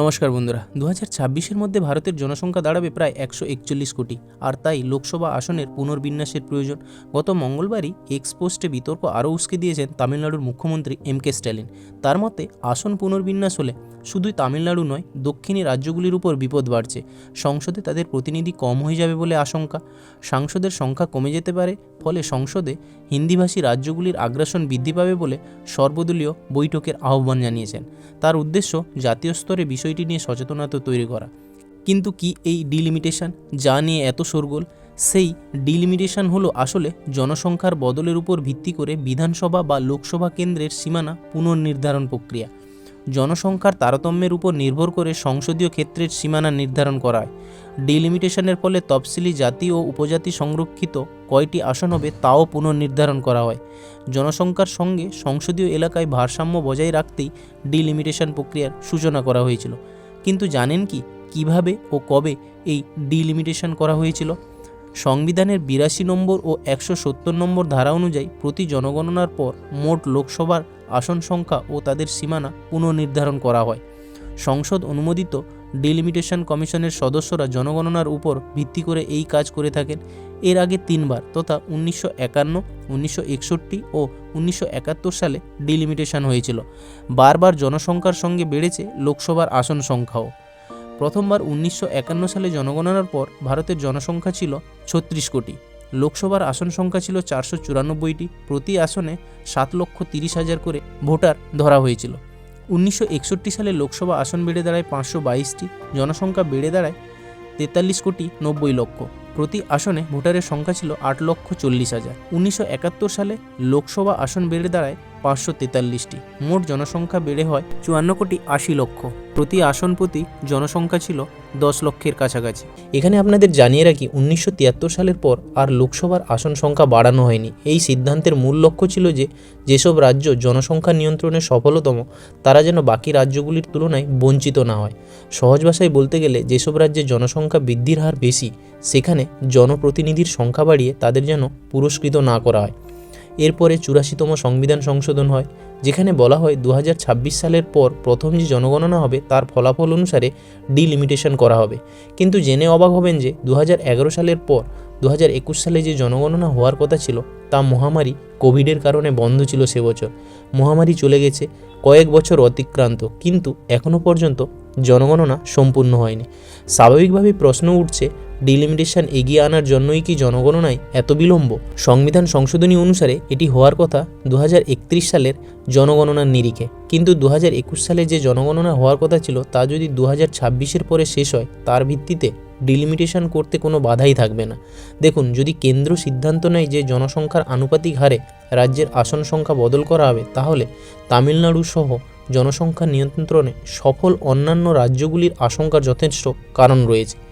নমস্কার বন্ধুরা দু হাজার মধ্যে ভারতের জনসংখ্যা দাঁড়াবে প্রায় একশো একচল্লিশ কোটি, আর তাই লোকসভা আসনের পুনর্বিন্যাসের প্রয়োজন। গত মঙ্গলবারই এক্সপোস্টে বিতর্ক আরও উস্কে দিয়েছেন তামিলনাড়ুর মুখ্যমন্ত্রী এম কে স্ট্যালিন। তার মতে, আসন পুনর্বিন্যাস হলে শুধুই তামিলনাড়ু নয়, দক্ষিণী রাজ্যগুলির উপর বিপদ বাড়ছে। সংসদে তাদের প্রতিনিধি কম হয়ে যাবে বলে আশঙ্কা। সাংসদের সংখ্যা কমে যেতে পারে, ফলে সংসদে হিন্দিভাষী রাজ্যগুলির আগ্রাসন বৃদ্ধি পাবে বলে সর্বদলীয় বৈঠকের আহ্বান জানিয়েছেন। তার উদ্দেশ্য জাতীয় স্তরে বিষয়টি নিয়ে সচেতনতা তৈরি করা। কিন্তু কি এই ডিলিমিটেশন যা নিয়ে এত শোরগোল? সেই ডিলিমিটেশন হলো আসলে জনসংখ্যার বদলের উপর ভিত্তি করে বিধানসভা বা লোকসভা কেন্দ্রের সীমানা পুনর্নির্ধারণ প্রক্রিয়া। জনসংখ্যার তারতম্যের উপর নির্ভর করে সংসদীয় ক্ষেত্রের সীমানা নির্ধারণ করা হয় ডিলিমিটেশনের ফলে তফসিলি জাতি ও উপজাতি সংরক্ষিত কয়টি আসন হবে তাও পুনর্নির্ধারণ করা হয়। জনসংখ্যার সঙ্গে সংসদীয় এলাকায় ভারসাম্য বজায় রাখতেই ডিলিমিটেশন প্রক্রিয়ার সূচনা করা হয়েছিল। কিন্তু জানেন কি, কীভাবে ও কবে এই ডিলিমিটেশন করা হয়েছিল? সংবিধানের বিরাশি নম্বর ও একশো সত্তর নম্বর ধারা অনুযায়ী প্রতি জনগণনার পর মোট লোকসভার আসন সংখ্যা ও তাদের সীমানা পুনর্নির্ধারণ করা হয়। সংসদ অনুমোদিত ডিলিমিটেশন কমিশনের সদস্যরা জনগণনার উপর ভিত্তি করে এই কাজ করে থাকেন। এর আগে তিনবার তথা উনিশশো একান্ন, উনিশশো একষট্টি ও উনিশশো একাত্তর সালে ডিলিমিটেশন হয়েছিল। বারবার জনসংখ্যার সঙ্গে বেড়েছে লোকসভার আসন সংখ্যাও। প্রথমবার উনিশশো একান্ন সালে জনগণনার পর ভারতের জনসংখ্যা ছিল ছত্রিশ কোটি। লোকসভার আসন সংখ্যা ছিল চারশো চুরানব্বইটি। প্রতি আসনে সাত লক্ষ তিরিশ হাজার করে ভোটার ধরা হয়েছিল। উনিশশো একষট্টি সালে লোকসভা আসন বেড়ে দাঁড়ায় পাঁচশো বাইশটি, জনসংখ্যা বেড়ে দাঁড়ায় তেতাল্লিশ কোটি নব্বই লক্ষ। প্রতি আসনে ভোটারের সংখ্যা ছিল আট লক্ষ চল্লিশ হাজার। উনিশশো একাত্তর সালে লোকসভা আসন বেড়ে দাঁড়ায় পাঁচশো তেতাল্লিশটি। মোট জনসংখ্যা বেড়ে হয় চুয়ান্ন কোটি আশি লক্ষ। প্রতি আসন প্রতি জনসংখ্যা ছিল দশ লক্ষের কাছাকাছি। এখানে আপনাদের জানিয়ে রাখি, উনিশশো তিয়াত্তর সালের পর আর লোকসভার আসন সংখ্যা বাড়ানো হয়নি। এই সিদ্ধান্তের মূল লক্ষ্য ছিল যে, যেসব রাজ্য জনসংখ্যা নিয়ন্ত্রণে সফলতম, তারা যেন বাকি রাজ্যগুলির তুলনায় বঞ্চিত না হয়। সহজ ভাষায় বলতে গেলে, যেসব রাজ্যে জনসংখ্যা বৃদ্ধির হার বেশি, সেখানে জনপ্রতিনিধির সংখ্যা বাড়িয়ে তাদের যেন পুরস্কৃত না করা হয়। এরপরে চুরাশিতম সংবিধান সংশোধন হয়, যেখানে বলা হয় দু হাজার ছাব্বিশ সালের পর প্রথম যে জনগণনা হবে, তার ফলাফল অনুসারে ডিলিমিটেশন করা হবে। কিন্তু জেনে অবাক হবেন যে দু হাজার এগারো সালের পর দু হাজার একুশ সালে যে জনগণনা হওয়ার কথা ছিল, তা মহামারী কোভিডের কারণে বন্ধ ছিল সে বছর। মহামারী চলে গেছে, কয়েক বছর অতিক্রান্ত, কিন্তু এখনও পর্যন্ত জনগণনা সম্পূর্ণ হয়নি। স্বাভাবিকভাবেই প্রশ্ন উঠছে ডিলিমিটেশন এগিয়ে আনার জন্যই কি জনগণনায় এত বিলম্ব? সংবিধান সংশোধনী অনুসারে এটি হওয়ার কথা দু হাজার একত্রিশ সালের জনগণনার নিরিখে। কিন্তু দু হাজার একুশ সালে যে জনগণনা হওয়ার কথা ছিল, তা যদি দু হাজার পরে শেষ হয়, তার ভিত্তিতে ডিলিমিটেশন করতে কোনো বাধাই থাকবে না। দেখুন, যদি কেন্দ্র সিদ্ধান্ত নেয় যে জনসংখ্যার আনুপাতিক হারে রাজ্যের আসন সংখ্যা বদল করা হবে, তাহলে তামিলনাড়ু সহ জনসংখ্যা নিয়ন্ত্রণে সফল অন্যান্য রাজ্যগুলির আশঙ্কার যথেষ্ট কারণ রয়েছে।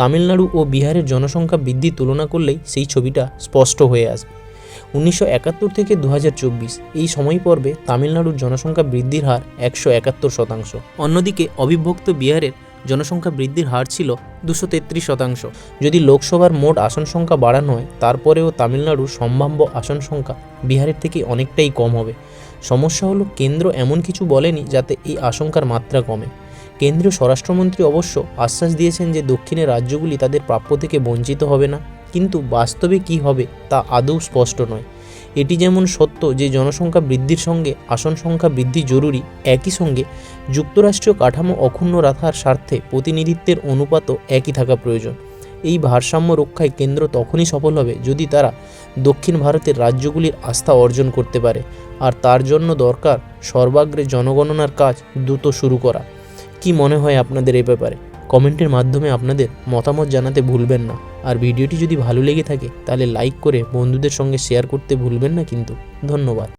তামিলনাড়ু ও বিহারের জনসংখ্যা বৃদ্ধির তুলনা করলেই সেই ছবিটা স্পষ্ট হয়ে আসবে। উনিশশো একাত্তর থেকে দু হাজার চব্বিশ এই সময় পর্বে তামিলনাড়ুর জনসংখ্যা বৃদ্ধির হার একশো একাত্তর শতাংশ। অন্যদিকে অবিভক্ত বিহারের জনসংখ্যা বৃদ্ধির হার ছিল দুশো তেত্রিশ শতাংশ। যদি লোকসভার মোট আসন সংখ্যা বাড়ানো হয়, তারপরেও তামিলনাড়ুর সম্ভাব্য আসন সংখ্যা বিহারের থেকে অনেকটাই কম হবে। সমস্যা হলো, কেন্দ্র এমন কিছু বলেনি যাতে এই আশঙ্কার মাত্রা কমে। কেন্দ্রীয় স্বরাষ্ট্রমন্ত্রী অবশ্য আশ্বাস দিয়েছেন যে দক্ষিণের রাজ্যগুলি তাদের প্রাপ্য থেকে বঞ্চিত হবে না। কিন্তু বাস্তবে কি হবে তা আদৌ স্পষ্ট নয়। এটি যেমন সত্য যে জনসংখ্যা বৃদ্ধির সঙ্গে আসন সংখ্যা বৃদ্ধি জরুরি, একই সঙ্গে যুক্তরাষ্ট্রীয় কাঠামো অক্ষুণ্ণ রাখার স্বার্থে প্রতিনিধিত্বের অনুপাতও একই থাকা প্রয়োজন। এই ভারসাম্য রক্ষায় কেন্দ্র তখনই সফল হবে যদি তারা দক্ষিণ ভারতের রাজ্যগুলির আস্থা অর্জন করতে পারে। আর তার জন্য দরকার সর্বাগ্রে জনগণনার কাজ দ্রুত শুরু করা। কি মনে হয় আপনাদের এ ব্যাপারে? কমেন্টের মাধ্যমে আপনাদের মতামত জানাতে ভুলবেন না। আর ভিডিওটি যদি ভালো লেগে থাকে, তাহলে লাইক করে বন্ধুদের সঙ্গে শেয়ার করতে ভুলবেন না কিন্তু। ধন্যবাদ।